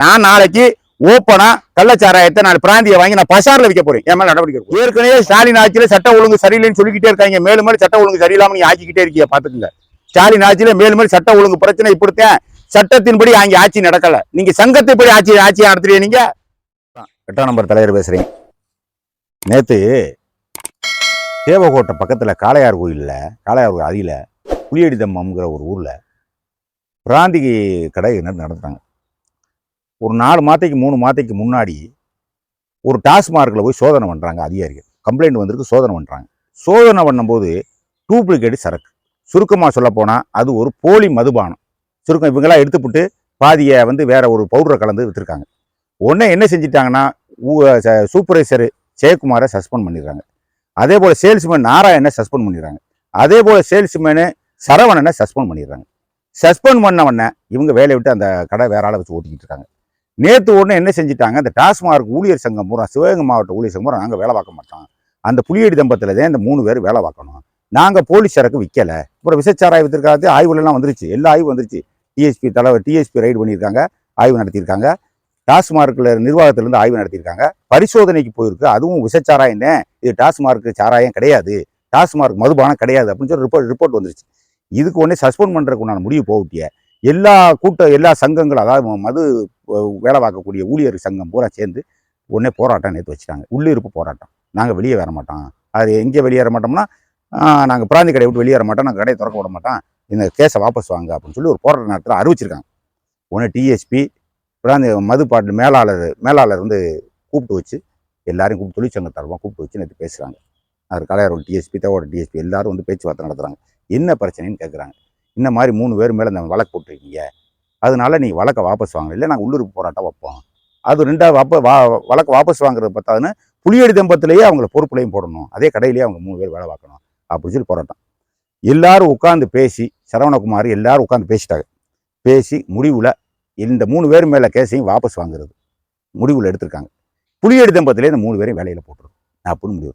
நான் நாளைக்கு ஓப்பனா கள்ளச்சாராயத்தை நான் பிராந்திய வாங்கி நான் பசாரில் விற்க போறேன். என் மேல நடவடிக்கை ஏற்கனவே ஸ்டாலின் ஆட்சியில சட்ட ஒழுங்கு சரியில்லைன்னு சொல்லிக்கிட்டே இருக்காங்க. மேலும் மேலும் சட்ட ஒழுங்கு சரியில்லாம நீ ஆக்கிக்கிட்டே இருக்கீங்க பாத்துக்கங்க. ஸ்டாலின் ஆட்சியில மேலும் மேலும் சட்ட ஒழுங்கு பிரச்சனை இப்படித்தேன் சட்டத்தின்படி அங்கே ஆட்சி நடக்கல. நீங்க சங்கத்தின்படி ஆட்சி ஆட்சி நடத்துறீங்க நீங்க? எட்டாம் நம்பர் தலைவர் பேசுகிறீங்க நேத்து தேவகோட்டை பக்கத்துல காளையார் கோயில்ல காளையார் கோயில் அடியில புளியடிதம்மங்கிற ஒரு ஊர்ல பிராந்திகை கடை நட- நடத்துறாங்க? ஒரு நாலு மாதத்துக்கு மூணு மாதத்துக்கு முன்னாடி ஒரு டாஸ்மார்க்கில் போய் சோதனை பண்ணுறாங்க அதிகாரிகள். கம்ப்ளைண்ட் வந்திருக்கு சோதனை பண்ணுறாங்க. சோதனை பண்ணும்போது டூப்ளிகேட் சரக்கு. சுருக்கமாக சொல்லப்போனால் அது ஒரு போலி மதுபானம். சுருக்கம் இவங்கெல்லாம் எடுத்துப்புட்டு பாதியை வந்து வேற ஒரு பவுடரை கலந்து விற்றுருக்காங்க உடனே என்ன செஞ்சிட்டாங்கன்னா சூப்பர்வைசர் ஜெயக்குமாரை சஸ்பெண்ட் பண்ணிடுறாங்க. அதே போல் சேல்ஸ்மேன் நாராயணனை சஸ்பெண்ட் பண்ணிடுறாங்க. அதே போல் சேல்ஸ்மேனு சரவணனை சஸ்பெண்ட் பண்ணிடுறாங்க. சஸ்பெண்ட் பண்ண உடனே இவங்க வேலையை விட்டு அந்த கடை வேற ஆளை வச்சு ஓட்டிக்கிட்டு இருக்காங்க. நேற்று உடனே என்ன செஞ்சுட்டாங்க? அந்த டாஸ்மார்க் ஊழியர் சங்கம் பூரா சிவகங்கை மாவட்ட ஊழியர் சங்கம் பூரா நாங்கள் வேலை பார்க்க மாட்டோம். அந்த புலியடி தம்பத்தில் தான் இந்த மூணு பேர் வேலை பார்க்கணும். நாங்கள் போலீஸ் சரக்கு விற்கலை அப்புறம் விசச்சாராய வித்திருக்காது ஆய்வுலாம் வந்துருச்சு. எல்லா ஆய்வு வந்துருச்சு. டிஎஸ்பி தலைவர் டிஎஸ்பி ரைடு பண்ணியிருக்காங்க ஆய்வு நடத்தியிருக்காங்க. டாஸ்மார்க்கில் நிர்வாகத்திலேருந்து ஆய்வு நடத்தியிருக்காங்க. பரிசோதனைக்கு போயிருக்கு. அதுவும் விசச்சாராயம் தான் இது டாஸ்மார்க் சாராயம் கிடையாது. டாஸ்மார்க் மதுபானம் கிடையாது அப்படின்னு சொல்லி ரிப்போர்ட் ரிப்போர்ட் வந்துருச்சு. இதுக்கு உடனே சஸ்பெண்ட் பண்ணுறதுக்கு உண்டான முடிவு போகட்டிய. எல்லா கூட்ட எல்லா சங்கங்களும் அதாவது மது வேலை பார்க்கக்கூடிய ஊழியர் சங்கம் பூரா சேர்ந்து உடனே போராட்டம் நேற்று வச்சுட்டாங்க. உள்ளிருப்பு போராட்டம். நாங்கள் வெளியே வர மாட்டோம். அது எங்கே வெளியேற மாட்டோம்னா நாங்கள் பிராந்தி கடையை விட்டு வெளியேற மாட்டோம். நாங்கள் கடையை திறக்க விட மாட்டோம். இந்த கேஸை வாபஸ் வாங்க அப்படின்னு சொல்லி ஒரு போராட்ட நேரத்தில் அறிவிச்சிருக்காங்க. உடனே டிஎஸ்பி பிராந்தி மது மேலாளர் மேலாளர் வந்து கூப்பிட்டு வச்சு எல்லாரையும் கூப்பிட்டு தொழிற்சங்க தரமாக கூப்பிட்டு வச்சு நேற்று பேசுகிறாங்க அவர் கலையாரோட டிஎஸ்பி தேவோட டிஎஸ்பி எல்லாரும் வந்து பேச்சுவார்த்தை நடத்துகிறாங்க என்ன பிரச்சனைன்னு கேட்குறாங்க இந்த மாதிரி மூணு பேர் மேலே இந்த வழக்கு போட்டிருக்கீங்க. அதனால நீ வழக்கை வாபஸ் வாங்க இல்லை நாங்கள் உள்ளூர் போராட்டம் வைப்போம். அது ரெண்டாவது வாப்ப வா வழக்கு வாபஸ் வாங்குறது பார்த்தாதுன்னு புளியடி தம்பத்திலேயே அவங்கள பொறுப்புலையும் போடணும். அதே கடையிலேயே அவங்க மூணு பேர் வேலை பார்க்கணும். அப்படின்னு சொல்லி போராட்டம். எல்லாரும் உட்காந்து பேசி சரவணகுமார் எல்லாரும் உட்காந்து பேசிட்டாங்க. பேசி முடிவில் இந்த மூணு பேர் மேலே கேஸையும் வாபஸ் வாங்குறது முடிவில் எடுத்திருக்காங்க. புளியடி தம்பத்திலே இந்த மூணு பேரையும் வேலையில் போட்டுரும். அப்படின்னு முடிவு.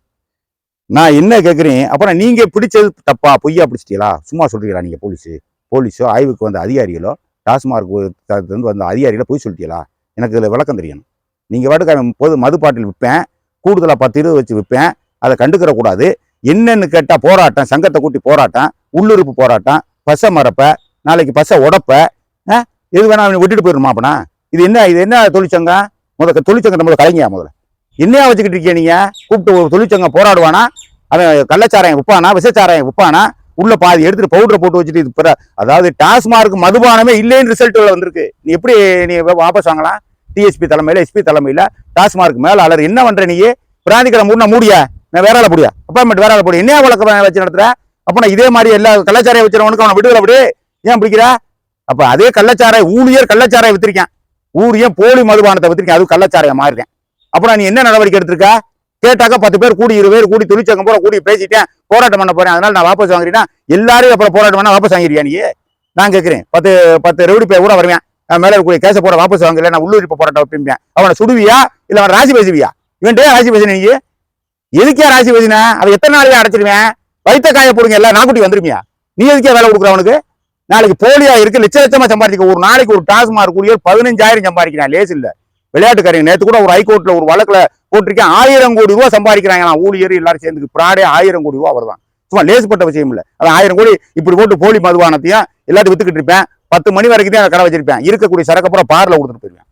நான் என்ன கேட்குறேன் அப்புறம் நீங்கள் பிடிச்சது தப்பா? பொய்யா பிடிச்சிட்டீங்களா சும்மா சொல்கிறீங்களா நீங்கள் போலீஸு? போலீஸோ ஆய்வுக்கு வந்த அதிகாரிகளோ? டாஸ்மார்க் வந்து வந்த அதிகாரிகளோ போய் சொல்லிட்டீங்களா? எனக்கு இதில் விளக்கம் தெரியணும். நீங்கள் பாட்டுக்கு போது பொது மது பாட்டில் விற்பேன் கூடுதலாக பத்து இருபது வச்சு விற்பேன் அதை கண்டுக்கிற கூடாது. என்னன்னு கேட்டால் போராட்டம் சங்கத்தை கூட்டி போராட்டம் உள்ளுறுப்பு போராட்டம் பசை மறப்ப நாளைக்கு பசை உடப்ப எது வேணா அவனை விட்டுட்டு போயிடணுமா அப்பனா? இது என்ன இது என்ன தொழிற்சங்கம்? முதல்ல தொழிற்சங்கத்தை முதல்ல கலைஞா முதல்ல. என்னையா வச்சுக்கிட்டு இருக்கீங்க நீங்கள் கூப்பிட்டு ஒரு தொழிற்சங்கம் போராடுவானா? அவன் கள்ளச்சாராயம் விற்பானா விசச்சாராயம் விற்பானா உள்ள பாதி எடுத்துட்டு பவுடரை போட்டு வச்சுட்டு இது பிற அதாவது டாஸ்மார்க் மதுபானமே இல்லைன்னு ரிசல்ட் வந்திருக்கு. நீ எப்படி நீ வாபஸ் வாங்கலாம்? டிஎஸ்பி தலைமையில் எஸ்பி தலைமையில் டாஸ்மார்க் மேலாளர் என்ன பண்ணுற நீ? பிராந்திக்கிற மூணு மூடியா? நான் வேற ஆள முடியா அப்பாயின்மெண்ட் வேற ஆள போடு என்ன வழக்க வச்சு நடத்துற? அப்போ நான் இதே மாதிரி எல்லா கள்ளச்சாராயம் வச்சிருவனுக்கு அவனை விடுதலை விடு. ஏன் பிடிக்கிறா? அப்போ அதே கள்ளச்சாரை ஊழியர் கள்ளச்சாராயம் வித்திருக்கேன். ஊரியம் போலி மதுபானத்தை வித்திருக்கேன். அது கள்ளச்சாராயம் மாறிட்டேன். அப்புறம் நீ என்ன நடவடிக்கை எடுத்திருக்க? கேட்டாக்க பத்து பேர் கூடி இருபது பேர் கூடி தொழிற்சங்கம் போற கூடி பேசிட்டேன். போராட்டம் பண்ண போறேன். அதனால நான் வாபஸ் வாங்குறீங்கன்னா எல்லாரும் அப்புறம் போராட்டம் பண்ணா வாபஸ் வாங்கிறியா நீ? நான் கேட்கிறேன் பத்து பத்து ரெவடி பேர் கூட வருவேன். நான் மேல இருக்கக்கூடிய கேஸை போட வாபஸ் வாங்கல நான் உள்ளூர் போராட்டம் வைப்பேன் அவனை சுடுவியா? இல்ல அவன் ராசி பேசுவியா? இவன் ராசி பேசுன நீ? எதுக்கே ராசி பேசின? அவன் எத்தனை நாளையா அடைச்சிருவேன்? வைத்த காய போடுங்க எல்லாம் நாக்குட்டி வந்துருமியா நீ எதுக்கே வேலை கொடுக்குற அவனுக்கு? நாளைக்கு போலியா இருக்கு லட்ச லட்சமா சம்பாதிக்க ஒரு நாளைக்கு ஒரு டாஸ்மார்க் ஊழியர் பதினஞ்சாயிரம் சம்பாதிக்கிறான் லேஸ் இல்லை விளையாட்டுக்காரங்க நேற்று கூட ஒரு ஹைகோர்ட்ல ஒரு வழக்குல போட்டிருக்கேன். ஆயிரம் கோடி ரூபா சம்பாதிக்கிறாங்க ஊழியர் எல்லாரும் சேர்ந்து பிராடே ஆயிரம் கோடி ரூபா வருதான் சும்மா லேசுப்பட்ட விஷயம் இல்லை. அது ஆயிரம் கோடி இப்படி போட்டு போலி மதுவானத்தையும் எல்லாத்தையும் வித்துக்கிட்டு இருப்பேன். பத்து மணி வரைக்கும் தான் கடை வச்சிருப்பேன். இருக்கக்கூடிய சரக்கு அப்புறம் பார்ல கொடுத்துட்டு போயிருவேன்.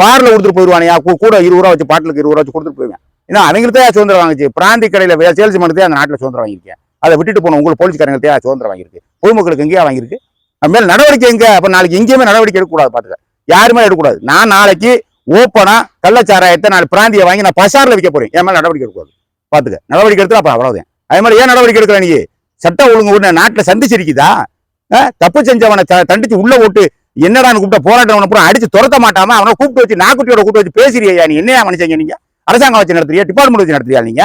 பார்ல கொடுத்துட்டு போயிருவானையா கூட இருபது ரூபா வச்சு பாட்டிலுக்கு இருபது ரூபா வச்சு கொடுத்துட்டு போயிருவேன். ஏன்னா அவங்களுக்கு தான் சுதந்திரம் வாங்கிச்சு. பிராந்தி கடையில சேல்ஸ் பண்ணதே அந்த நாட்டில் சுதந்திரம் வாங்கியிருக்கேன். அதை விட்டுட்டு போன உங்களுக்கு போலீஸ்காரங்களுக்கு சுதந்திரம் வாங்கியிருக்கு? பொதுமக்களுக்கு எங்கேயா வாங்கியிருக்கு? அது மேல நடவடிக்கை எங்க? அப்ப நாளைக்கு எங்கேயுமே நடவடிக்கை எடுக்கக்கூடாது பாத்துக்க யாருமே எடுக்கக்கூடாது. நான் நாளைக்கு ஓப்பனா கள்ளச்சாராயத்தை நாலு பிராந்தியை வாங்கி நான் பசாரில் விற்க போறேன். என் மேலே நடவடிக்கை எடுக்கக்கூடாது பார்த்துக்க நடவடிக்கை எடுத்து அப்ப அவ்வளோதான் அதே மாதிரி ஏன் நடவடிக்கை எடுக்கிற நீ? சட்டம் ஒழுங்கு ஒண்ணு நாட்டில் சந்திச்சிருக்குதா? தப்பு செஞ்சவனை த- தண்டிச்சு உள்ள ஓட்டு என்னடான்னு கூப்பிட்ட போராட்டம் அப்புறம் பூரா அடிச்சு துரத்த மாட்டாம அவனை கூப்பிட்டு வச்சு நாக்குட்டியோட கூப்பிட்டு வச்சு பேசுறியா நீ? என்னையா மனுஷங்க நீங்க? அரசாங்கம் வச்சு நடத்துறியா? டிபார்ட்மெண்ட் வச்சு நடத்துறியா நீங்க?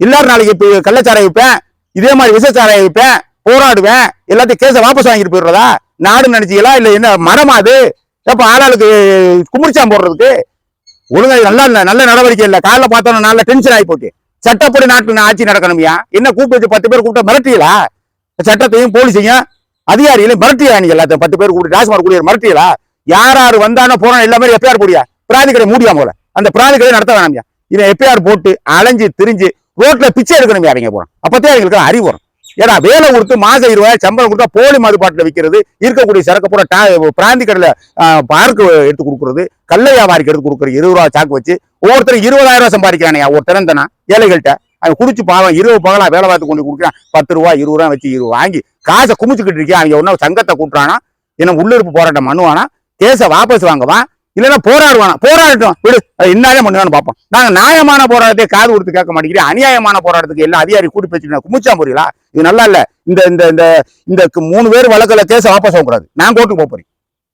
எல்லாரும் நாளைக்கு இப்போ கள்ளச்சாரை வைப்பேன் இதே மாதிரி விசச்சாரை வைப்பேன் போராடுவேன் எல்லாத்தையும் கேஸை வாபஸ் வாங்கிட்டு போயிடுறதா? நாடு நினைச்சீங்களா? இல்ல என்ன மரமா அது? எப்ப ஆளாளுக்கு குமிர்ச்சாம் போடுறதுக்கு. ஒழுங்கா நல்லா நல்ல நல்ல நடவடிக்கை இல்லை. காலைல பார்த்தோன்னா நல்ல டென்ஷன் ஆகி போச்சு. சட்டப்படி நாட்டில் ஆட்சி நடக்கணும்யா? என்ன கூப்பிட்டு வச்சு பத்து பேர் கூப்பிட்டு மிரட்டியலா சட்டத்தையும் போலீஸையும் அதிகாரிகளையும் மிரட்டியா நீங்க எல்லாத்தையும்? பத்து பேர் கூப்பிட்டு டாஸ்மார்க் கூடிய மிரட்டியலா யார் யார் வந்தானோ போனோம் எல்லாமே எஃப்ஐஆர் போடியா பிராந்தி கடை மூடியா போல அந்த பிராந்தி கடை நடத்த வேணாம்யா. இவன் எஃப்ஐஆர் போட்டு அலைஞ்சு திரிஞ்சு ரோட்ல பிச்சை எடுக்கணுமே அவங்க போறோம் அப்பத்தே எங்களுக்கு அறிவு வரும். ஏன்னா வேலை கொடுத்து மாசம் இருபதாயிரம் சம்பளம் கொடுத்தா போலி மதுபாட்டில் விற்கிறது இருக்கக்கூடிய சரக்கு பூரா டா- பிராந்தி கடையில் பார்க்கு எடுத்து கொடுக்குறது கள்ள வியாபாரிக்கு எடுத்து கொடுக்குறது இருபது ரூபா சாக்கு வச்சு ஒவ்வொருத்தரும் இருபதாயிரம் ரூபாய் சம்பாதிக்கிறானே ஒருத்தரம் தானே? ஏழைகள்கிட்ட. அவன் குடிச்சு பாவம் இருபது பகலாம் வேலை பார்த்து கொண்டு கொடுக்குறான். பத்து ரூபா இருபது ரூபா வச்சு இருபது வாங்கி காசை குமிச்சுக்கிட்டு இருக்கேன் அவங்க ஒன்றும் சங்கத்தை கூட்டுறானா? என்ன உள்ளிருப்பு போராட்டம் பண்ணுவானா? கேஸை வாபஸ் வாங்குவான் இல்லைன்னா போராடுவானா? போராடட்டும் விடு. என்னாலே பண்ணுவான்னு பார்ப்போம். நாங்கள் நியாயமான போராட்டத்தை காது கொடுத்து கேட்க மாட்டேங்கிறேன் அநியாயமான போராட்டத்துக்கு எல்லாம் அதிகாரி கூட்டி பேச்சு குமிச்சா புரியலா இது நல்லா இல்ல. இந்த இந்த இந்த இந்த மூணு பேர் வழக்குல கேஸை வாபஸ் வாங்கக்கூடாது. நான் கோர்ட்டுக்கு போக போறேன்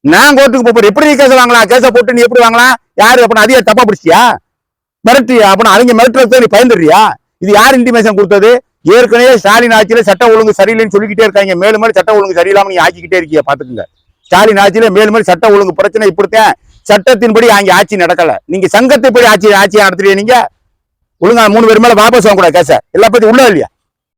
நான் கோர்ட்டுக்கு போக போறேன் எப்படி நீ கேஸ் வாங்கலாம்? கேஸை போட்டு நீ எப்படி வாங்கலாம்? யாரு அப்படின்னு அதிக தப்பா பிடிச்சியா மிரட்டியா அப்படின்னு அவங்க மிரட்டுறதுக்கு நீ பயந்துடுறியா? இது யார் இன்டிமேஷன் கொடுத்தது? ஏற்கனவே ஸ்டாலின் ஆட்சியில சட்ட ஒழுங்கு சரியில்லைன்னு சொல்லிக்கிட்டே இருக்காங்க. மேலும் மேலும் சட்ட ஒழுங்கு சரியில்லாம நீ ஆக்கிக்கிட்டே இருக்கிய? பாத்துக்குங்க ஸ்டாலின் ஆட்சியில மேலும் மேலும் சட்ட ஒழுங்கு பிரச்சனை இப்படித்தான் சட்டத்தின்படி அங்க ஆட்சி நடக்கல. நீங்க சங்கத்தை போய் ஆட்சி ஆட்சி நடத்துறீங்க நீங்க. ஒழுங்கா மூணு பேர் மேல வாபஸ் வாங்க கூடாது கேச எல்லா பத்தி உள்ள இல்லையா?